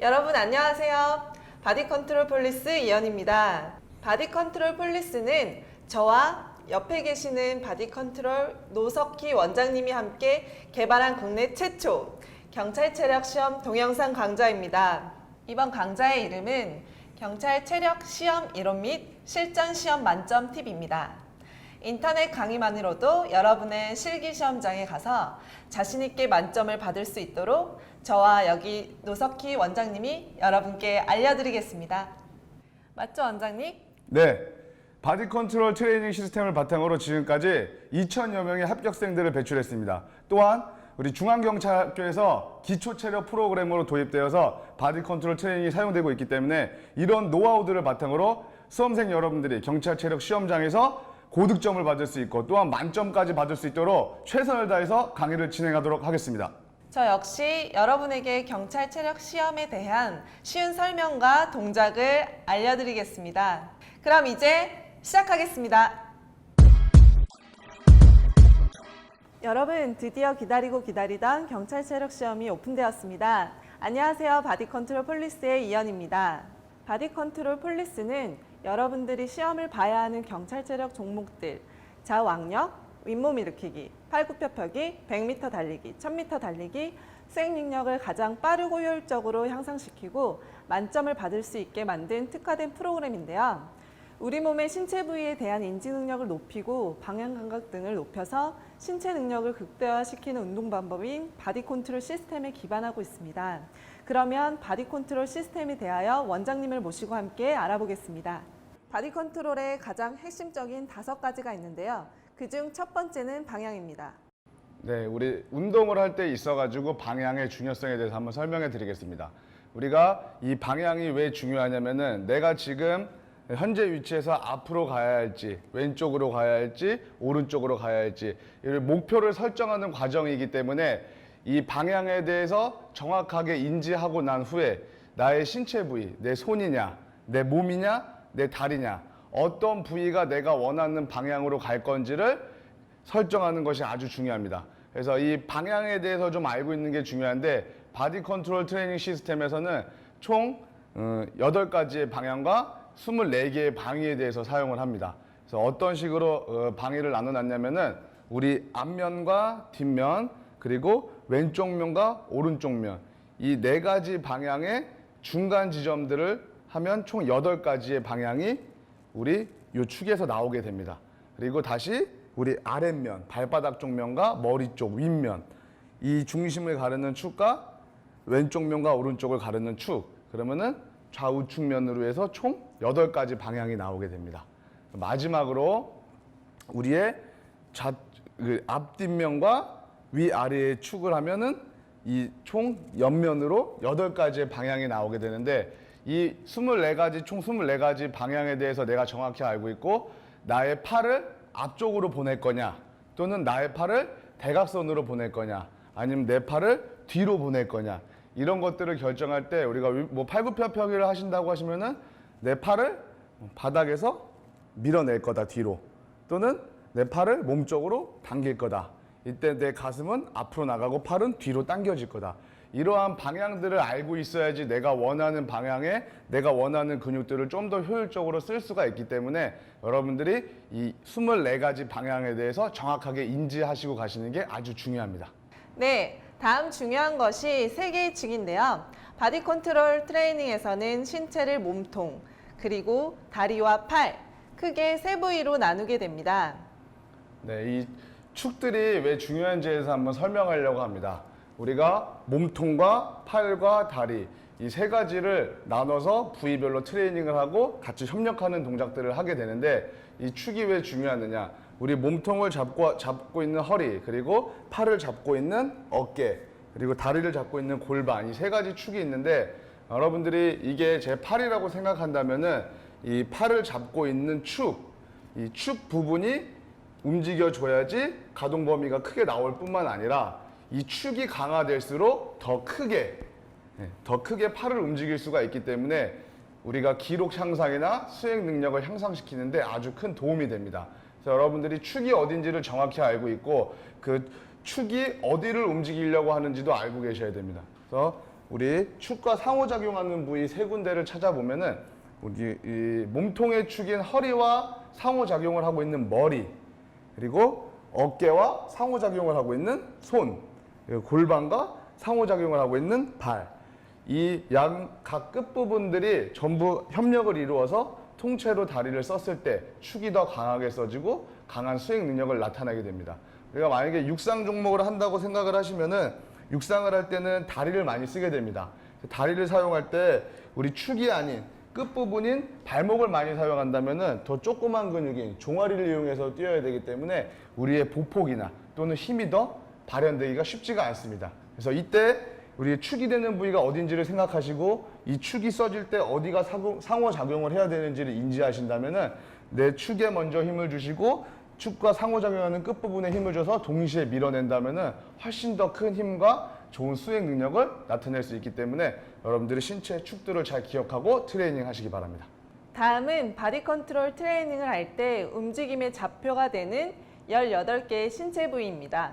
여러분 안녕하세요. 바디 컨트롤 폴리스 이연입니다. 바디 컨트롤 폴리스는 저와 옆에 계시는 바디 컨트롤 노석희 원장님이 함께 개발한 국내 최초 경찰 체력 시험 동영상 강좌입니다. 이번 강좌의 이름은 경찰 체력 시험 이론 및 실전 시험 만점 팁입니다. 인터넷 강의만으로도 여러분의 실기 시험장에 가서 자신 있게 만점을 받을 수 있도록 저와 여기 노석희 원장님이 여러분께 알려드리겠습니다. 맞죠, 원장님? 네. 바디 컨트롤 트레이닝 시스템을 바탕으로 지금까지 2천여 명의 합격생들을 배출했습니다. 또한 우리 중앙경찰학교에서 기초 체력 프로그램으로 도입되어서 바디 컨트롤 트레이닝이 사용되고 있기 때문에 이런 노하우들을 바탕으로 수험생 여러분들이 경찰 체력 시험장에서 고득점을 받을 수 있고 또한 만점까지 받을 수 있도록 최선을 다해서 강의를 진행하도록 하겠습니다. 저 역시 여러분에게 경찰 체력 시험에 대한 쉬운 설명과 동작을 알려드리겠습니다. 그럼 이제 시작하겠습니다. 여러분, 드디어 기다리고 기다리던 경찰 체력 시험이 오픈되었습니다. 안녕하세요. 바디 컨트롤 폴리스의 이연입니다. 바디 컨트롤 폴리스는 여러분들이 시험을 봐야 하는 경찰 체력 종목들, 좌왕력, 윗몸 일으키기, 팔굽혀펴기, 100m 달리기, 1000m 달리기, 수행 능력을 가장 빠르고 효율적으로 향상시키고 만점을 받을 수 있게 만든 특화된 프로그램인데요. 우리 몸의 신체 부위에 대한 인지 능력을 높이고 방향 감각 등을 높여서 신체 능력을 극대화시키는 운동 방법인 바디 컨트롤 시스템에 기반하고 있습니다. 그러면 바디 컨트롤 시스템에 대하여 원장님을 모시고 함께 알아보겠습니다. 바디 컨트롤의 가장 핵심적인 다섯 가지가 있는데요. 그중 첫 번째는 방향입니다. 네, 우리 운동을 할 때 있어 가지고 방향의 중요성에 대해서 한번 설명해 드리겠습니다. 우리가 이 방향이 왜 중요하냐면은 내가 지금 현재 위치에서 앞으로 가야 할지, 왼쪽으로 가야 할지, 오른쪽으로 가야 할지, 이 목표를 설정하는 과정이기 때문에 이 방향에 대해서 정확하게 인지하고 난 후에 나의 신체 부위, 내 손이냐, 내 몸이냐, 내 다리냐, 어떤 부위가 내가 원하는 방향으로 갈 건지를 설정하는 것이 아주 중요합니다. 그래서 이 방향에 대해서 좀 알고 있는 게 중요한데 바디 컨트롤 트레이닝 시스템에서는 총 어, 8가지의 방향과 24개의 방위에 대해서 사용을 합니다. 그래서 어떤 식으로 어, 방위를 나눠놨냐면은 우리 앞면과 뒷면 그리고 왼쪽 면과 오른쪽 면 이 네 가지 방향의 중간 지점들을 하면 총 8가지의 방향이 우리 요 축에서 나오게 됩니다. 그리고 다시 우리 아랫면, 발바닥 쪽 면과 머리 쪽 윗면 이 중심을 가르는 축과 왼쪽 면과 오른쪽을 가르는 축 그러면은 좌우 측 면으로 해서 총 8가지 방향이 나오게 됩니다. 마지막으로 우리의 좌, 그 앞뒷면과 위아래의 축을 하면은 이 총 옆면으로 8가지의 방향이 나오게 되는데 이 24가지, 총 24가지 방향에 대해서 내가 정확히 알고 있고 나의 팔을 앞쪽으로 보낼 거냐 또는 나의 팔을 대각선으로 보낼 거냐 아니면 내 팔을 뒤로 보낼 거냐 이런 것들을 결정할 때 우리가 위- 뭐 팔굽혀펴기를 하신다고 하시면은 내 팔을 바닥에서 밀어낼 거다 뒤로. 또는 내 팔을 몸쪽으로 당길 거다. 이때 내 가슴은 앞으로 나가고 팔은 뒤로 당겨질 거다. 이러한 방향들을 알고 있어야지 내가 원하는 방향에 내가 원하는 근육들을 좀 더 효율적으로 쓸 수가 있기 때문에 여러분들이 이 24가지 방향에 대해서 정확하게 인지하시고 가시는 게 아주 중요합니다. 네, 다음 중요한 것이 세 개의 축인데요. 바디 컨트롤 트레이닝에서는 신체를 몸통, 그리고 다리와 팔, 크게 세 부위로 나누게 됩니다. 네, 이 축들이 왜 중요한지에 대해서 한번 설명하려고 합니다. 우리가 몸통과 팔과 다리 이 세 가지를 나눠서 부위별로 트레이닝을 하고 같이 협력하는 동작들을 하게 되는데 이 축이 왜 중요하느냐? 우리 몸통을 잡고 잡고 있는 허리 그리고 팔을 잡고 있는 어깨 그리고 다리를 잡고 있는 골반 이 세 가지 축이 있는데 여러분들이 이게 제 팔이라고 생각한다면은 이 팔을 잡고 있는 축, 이 축 부분이 움직여줘야지 가동 범위가 크게 나올 뿐만 아니라 이 축이 강화될수록 더 크게 네, 더 크게 팔을 움직일 수가 있기 때문에 우리가 기록 향상이나 수행 능력을 향상시키는데 아주 큰 도움이 됩니다. 그래서 여러분들이 축이 어딘지를 정확히 알고 있고 그 축이 어디를 움직이려고 하는지도 알고 계셔야 됩니다. 그래서 우리 축과 상호작용하는 부위 세 군데를 찾아보면은 우리 이 몸통의 축인 허리와 상호작용을 하고 있는 머리 그리고 어깨와 상호작용을 하고 있는 손 골반과 상호작용을 하고 있는 발. 이 양 각 끝부분들이 전부 협력을 이루어서 통째로 다리를 썼을 때 축이 더 강하게 써지고 강한 수행 능력을 나타내게 됩니다. 우리가 만약에 육상 종목을 한다고 생각을 하시면은 육상을 할 때는 다리를 많이 쓰게 됩니다. 다리를 사용할 때 우리 축이 아닌 끝부분인 발목을 많이 사용한다면은 더 조그만 근육인 종아리를 이용해서 뛰어야 되기 때문에 우리의 보폭이나 또는 힘이 더 발현되기가 쉽지가 않습니다. 그래서 이때 우리 축이 되는 부위가 어딘지를 생각하시고 이 축이 써질 때 어디가 상호작용을 해야 되는지를 인지하신다면은 내 축에 먼저 힘을 주시고 축과 상호작용하는 끝부분에 힘을 줘서 동시에 밀어낸다면은 훨씬 더 큰 힘과 좋은 수행 능력을 나타낼 수 있기 때문에 여러분들이 신체 축들을 잘 기억하고 트레이닝 하시기 바랍니다. 다음은 바디 컨트롤 트레이닝을 할 때 움직임의 좌표가 되는 18개의 신체 부위입니다.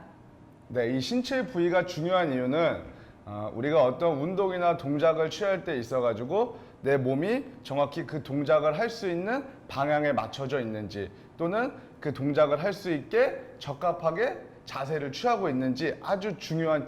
네, 이 신체 부위가 중요한 이유는 어, 우리가 어떤 운동이나 동작을 취할 때 있어 가지고 내 몸이 정확히 그 동작을 할 수 있는 방향에 맞춰져 있는지 또는 그 동작을 할 수 있게 적합하게 자세를 취하고 있는지 아주 중요한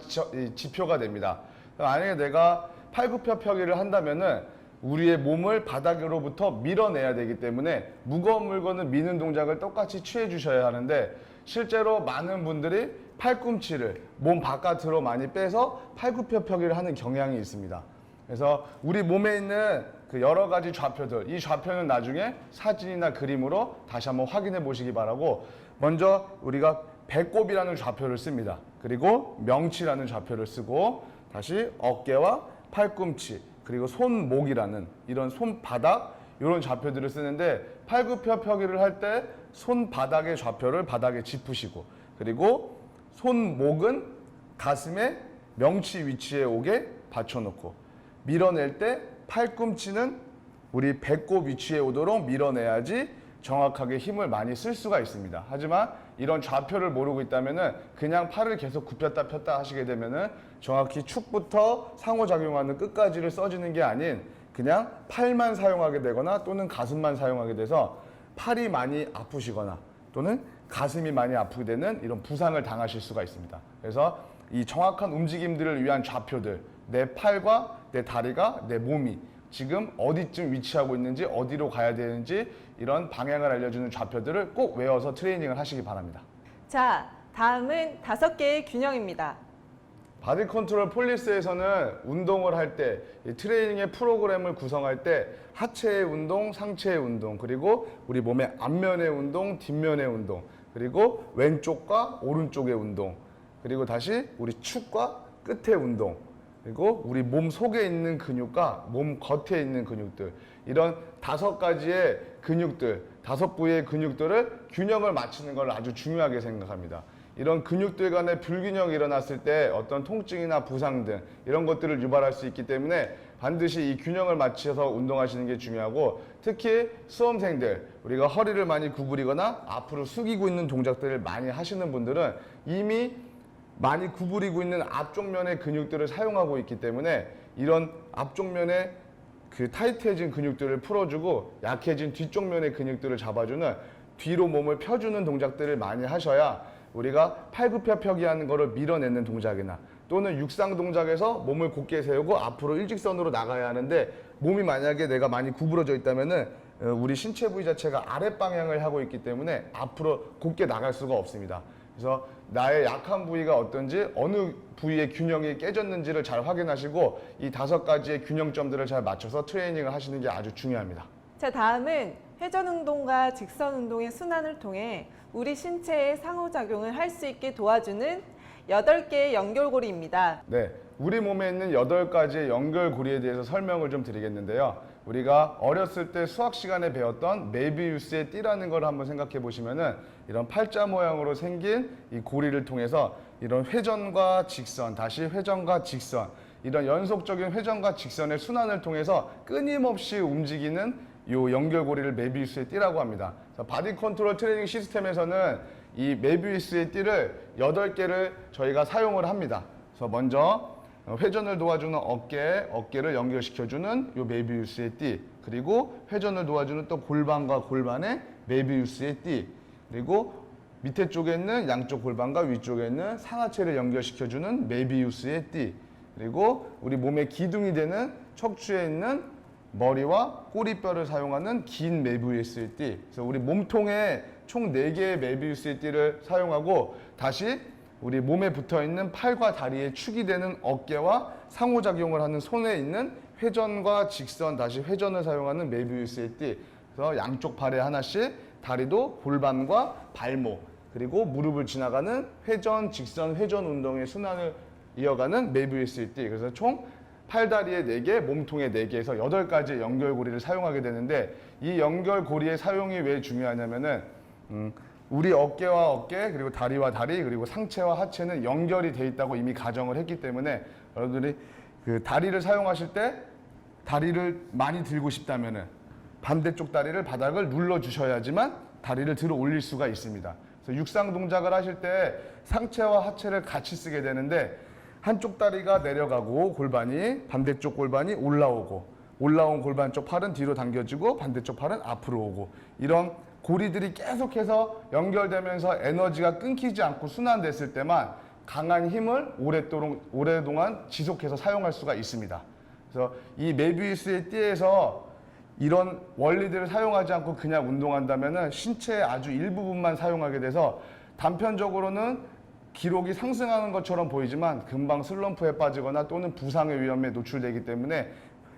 지표가 됩니다. 만약에 내가 팔굽혀펴기를 한다면은 우리의 몸을 바닥으로부터 밀어내야 되기 때문에 무거운 물건을 미는 동작을 똑같이 취해 주셔야 하는데 실제로 많은 분들이 팔꿈치를 몸 바깥으로 많이 빼서 팔굽혀펴기를 하는 경향이 있습니다. 그래서 우리 몸에 있는 그 여러 가지 좌표들, 이 좌표는 나중에 사진이나 그림으로 다시 한번 확인해 보시기 바라고 먼저 우리가 배꼽이라는 좌표를 씁니다. 그리고 명치라는 좌표를 쓰고 다시 어깨와 팔꿈치 그리고 손목이라는 이런 손바닥 이런 좌표들을 쓰는데 팔굽혀펴기를 할 때 손바닥의 좌표를 바닥에 짚으시고 그리고 손 목은 가슴에 명치 위치에 오게 받쳐놓고 밀어낼 때 팔꿈치는 우리 배꼽 위치에 오도록 밀어내야지 정확하게 힘을 많이 쓸 수가 있습니다. 하지만 이런 좌표를 모르고 있다면은 그냥 팔을 계속 굽혔다 폈다 하시게 되면은 정확히 축부터 상호작용하는 끝까지를 써주는 게 아닌 그냥 팔만 사용하게 되거나 또는 가슴만 사용하게 돼서 팔이 많이 아프시거나 또는 가슴이 많이 아프게 되는 이런 부상을 당하실 수가 있습니다. 그래서 이 정확한 움직임들을 위한 좌표들, 내 팔과 내 다리가 내 몸이 지금 어디쯤 위치하고 있는지 어디로 가야 되는지 이런 방향을 알려주는 좌표들을 꼭 외워서 트레이닝을 하시기 바랍니다. 자, 다음은 다섯 개의 균형입니다. 바디 컨트롤 폴리스에서는 운동을 할 때 트레이닝의 프로그램을 구성할 때 하체의 운동, 상체의 운동, 그리고 우리 몸의 앞면의 운동, 뒷면의 운동, 그리고 왼쪽과 오른쪽의 운동, 그리고 다시 우리 축과 끝의 운동, 그리고 우리 몸 속에 있는 근육과 몸 겉에 있는 근육들 이런 다섯 가지의 근육들, 다섯 부위의 근육들을 균형을 맞추는 걸 아주 중요하게 생각합니다. 이런 근육들 간의 불균형이 일어났을 때 어떤 통증이나 부상 등 이런 것들을 유발할 수 있기 때문에 반드시 이 균형을 맞춰서 운동하시는 게 중요하고 특히 수험생들 우리가 허리를 많이 구부리거나 앞으로 숙이고 있는 동작들을 많이 하시는 분들은 이미 많이 구부리고 있는 앞쪽 면의 근육들을 사용하고 있기 때문에 이런 앞쪽 면의 그 타이트해진 근육들을 풀어주고 약해진 뒤쪽 면의 근육들을 잡아주는 뒤로 몸을 펴주는 동작들을 많이 하셔야 우리가 팔굽혀펴기 하는 거를 밀어내는 동작이나 또는 육상 동작에서 몸을 곧게 세우고 앞으로 일직선으로 나가야 하는데 몸이 만약에 내가 많이 구부러져 있다면은 어, 우리 신체 부위 자체가 아랫 방향을 하고 있기 때문에 앞으로 곧게 나갈 수가 없습니다. 그래서 나의 약한 부위가 어떤지 어느 부위의 균형이 깨졌는지를 잘 확인하시고 이 다섯 가지의 균형점들을 잘 맞춰서 트레이닝을 하시는 게 아주 중요합니다. 자, 다음은 회전 운동과 직선 운동의 순환을 통해 우리 신체의 상호작용을 할 수 있게 도와주는 8개의 연결고리입니다. 네, 우리 몸에 있는 여덟 가지의 연결고리에 대해서 설명을 좀 드리겠는데요. 우리가 어렸을 때 수학 시간에 배웠던 메비우스의 띠라는 걸 한번 생각해 보시면은 이런 팔자 모양으로 생긴 이 고리를 통해서 이런 회전과 직선, 다시 회전과 직선, 이런 연속적인 회전과 직선의 순환을 통해서 끊임없이 움직이는 요 연결고리를 메비우스의 띠라고 합니다. 바디 컨트롤 트레이닝 시스템에서는 이 메비우스의 띠를 여덟 개를 저희가 사용을 합니다. 그래서 먼저 어, 회전을 도와주는 어깨, 어깨를 연결시켜주는 요 메비우스의 띠, 그리고 회전을 도와주는 또 골반과 골반의 메비우스의 띠, 그리고 밑에 쪽에 있는 양쪽 골반과 위쪽에 있는 상하체를 연결시켜주는 메비우스의 띠, 그리고 우리 몸의 기둥이 되는 척추에 있는 머리와 꼬리뼈를 사용하는 긴 메비우스의 띠. 그래서 우리 몸통에 총 4개의 메비우스의 띠를 사용하고 다시 우리 몸에 붙어 있는 팔과 다리의 축이 되는 어깨와 상호작용을 하는 손에 있는 회전과 직선 다시 회전을 사용하는 메비우스의 띠. 그래서 양쪽 팔에 하나씩 다리도 골반과 발목 그리고 무릎을 지나가는 회전 직선 회전 운동의 순환을 이어가는 메비우스의 띠. 그래서 총 팔다리에 4개, 몸통에 4개에서 8가지의 연결고리를 사용하게 되는데 이 연결고리의 사용이 왜 중요하냐면은 음, 우리 어깨와 어깨 그리고 다리와 다리 그리고 상체와 하체는 연결이 돼 있다고 이미 가정을 했기 때문에 여러분들이 그 다리를 사용하실 때 다리를 많이 들고 싶다면은 반대쪽 다리를 바닥을 눌러 주셔야지만 다리를 들어 올릴 수가 있습니다. 그래서 육상 동작을 하실 때 상체와 하체를 같이 쓰게 되는데 한쪽 다리가 내려가고 골반이 반대쪽 골반이 올라오고 올라온 골반 쪽 팔은 뒤로 당겨지고 반대쪽 팔은 앞으로 오고 이런 고리들이 계속해서 연결되면서 에너지가 끊기지 않고 순환됐을 때만 강한 힘을 오랫도록 오랫동안 지속해서 사용할 수가 있습니다. 그래서 이 메비우스의 띠에서 이런 원리들을 사용하지 않고 그냥 운동한다면은 신체의 아주 일부분만 사용하게 돼서 단편적으로는 기록이 상승하는 것처럼 보이지만 금방 슬럼프에 빠지거나 또는 부상의 위험에 노출되기 때문에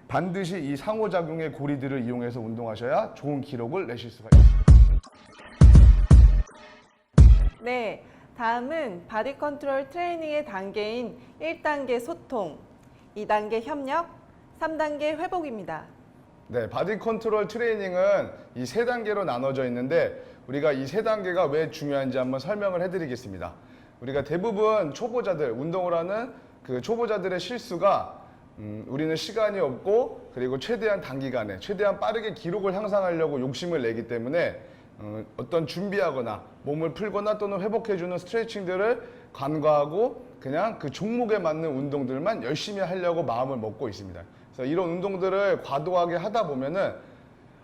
반드시 이 상호작용의 고리들을 이용해서 운동하셔야 좋은 기록을 내실 수가 있습니다. 네, 다음은 바디 컨트롤 트레이닝의 단계인 1단계 소통, 2단계 협력, 3단계 회복입니다. 네, 바디 컨트롤 트레이닝은 이 세 단계로 나눠져 있는데 우리가 이 세 단계가 왜 중요한지 한번 설명을 해드리겠습니다. 우리가 대부분 초보자들 운동을 하는 그 초보자들의 실수가 음, 우리는 시간이 없고 그리고 최대한 단기간에 최대한 빠르게 기록을 향상하려고 욕심을 내기 때문에 어, 어떤 준비하거나 몸을 풀거나 또는 회복해주는 스트레칭들을 간과하고 그냥 그 종목에 맞는 운동들만 열심히 하려고 마음을 먹고 있습니다. 그래서 이런 운동들을 과도하게 하다 보면은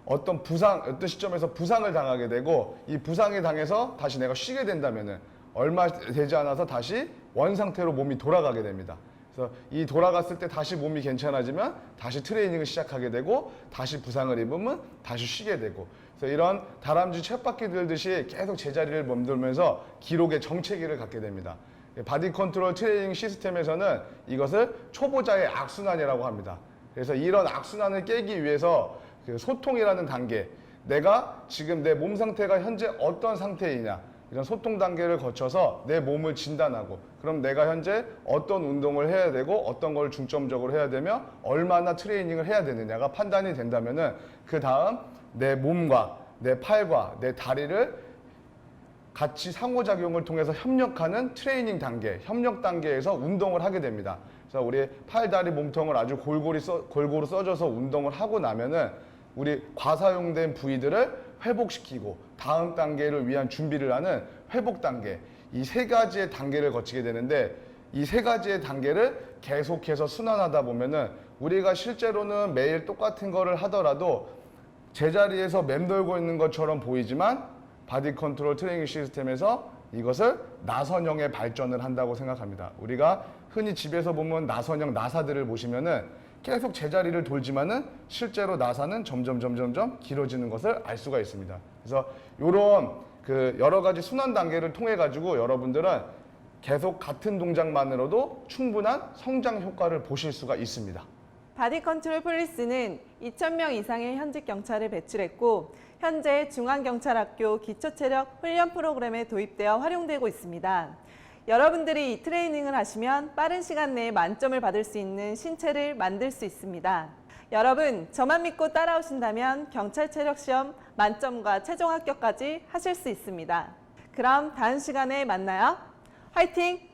어떤 부상, 어떤 시점에서 부상을 당하게 되고 이 부상이 당해서 다시 내가 쉬게 된다면은 얼마 되지 않아서 다시 원 상태로 몸이 돌아가게 됩니다. 그래서 이 돌아갔을 때 다시 몸이 괜찮아지면 다시 트레이닝을 시작하게 되고 다시 부상을 입으면 다시 쉬게 되고 그래서 이런 다람쥐 쳇바퀴 들듯이 계속 제자리를 멈돌면서 기록의 정체기를 갖게 됩니다. 바디 컨트롤 트레이닝 시스템에서는 이것을 초보자의 악순환이라고 합니다. 그래서 이런 악순환을 깨기 위해서 그 소통이라는 단계, 내가 지금 내 몸 상태가 현재 어떤 상태이냐, 이런 소통 단계를 거쳐서 내 몸을 진단하고, 그럼 내가 현재 어떤 운동을 해야 되고, 어떤 걸 중점적으로 해야 되며, 얼마나 트레이닝을 해야 되느냐가 판단이 된다면은, 그 다음 내 몸과 내 팔과 내 다리를 같이 상호작용을 통해서 협력하는 트레이닝 단계, 협력 단계에서 운동을 하게 됩니다. 그래서 우리 팔, 다리, 몸통을 아주 골고루, 써, 골고루 써줘서 운동을 하고 나면은 우리 과사용된 부위들을 회복시키고 다음 단계를 위한 준비를 하는 회복 단계, 이 세 가지의 단계를 거치게 되는데 이 세 가지의 단계를 계속해서 순환하다 보면은 우리가 실제로는 매일 똑같은 거를 하더라도 제자리에서 맴돌고 있는 것처럼 보이지만 바디 컨트롤 트레이닝 시스템에서 이것을 나선형의 발전을 한다고 생각합니다. 우리가 흔히 집에서 보면 나선형 나사들을 보시면은 계속 제자리를 돌지만은 실제로 나사는 점점 점점 점 길어지는 것을 알 수가 있습니다. 그래서 이런 그 여러 가지 순환 단계를 통해 가지고 여러분들은 계속 같은 동작만으로도 충분한 성장 효과를 보실 수가 있습니다. 바디 컨트롤 폴리스는 2,000명 이상의 현직 경찰을 배출했고 현재 중앙경찰학교 기초체력 훈련 프로그램에 도입되어 활용되고 있습니다. 여러분들이 이 트레이닝을 하시면 빠른 시간 내에 만점을 받을 수 있는 신체를 만들 수 있습니다. 여러분, 저만 믿고 따라오신다면 경찰 체력 시험 만점과 최종 합격까지 하실 수 있습니다. 그럼 다음 시간에 만나요. 화이팅!